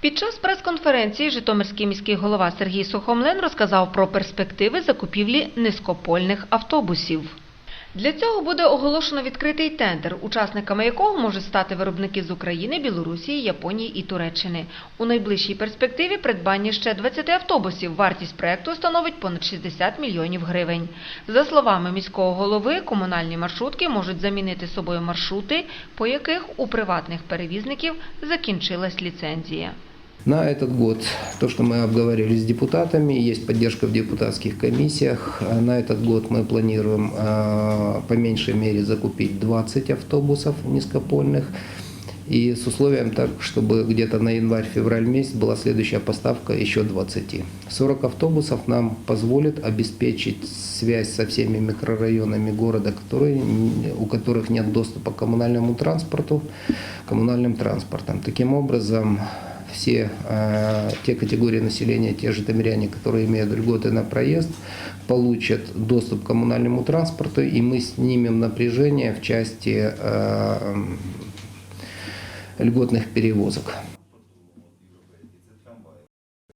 Під час прес-конференції Житомирський міський голова Сергій Сухомлин розказав про перспективи закупівлі низькопольних автобусів. Для цього буде оголошено відкритий тендер, учасниками якого можуть стати виробники з України, Білорусі, Японії і Туреччини. У найближчій перспективі придбання ще 20 автобусів. Вартість проекту становить понад 60 мільйонів гривень. За словами міського голови, комунальні маршрутки можуть замінити собою маршрути, по яких у приватних перевізників закінчилась ліцензія. На этот год, то, что мы обговорили с депутатами, есть поддержка в депутатских комиссиях. На этот год мы планируем а, по меньшей мере закупить 20 автобусов низкопольных. И с условием так, чтобы где-то на январь-февраль месяц была следующая поставка еще 20. 40 автобусов нам позволит обеспечить связь со всеми микрорайонами города, которые, у которых нет доступа к коммунальному транспорту, коммунальным транспортом. Таким образом, все э, те категории населения, те житомиряне, которые имеют льготы на проезд, получат доступ к коммунальному транспорту, и мы снимем напряжение в части э, льготных перевозок.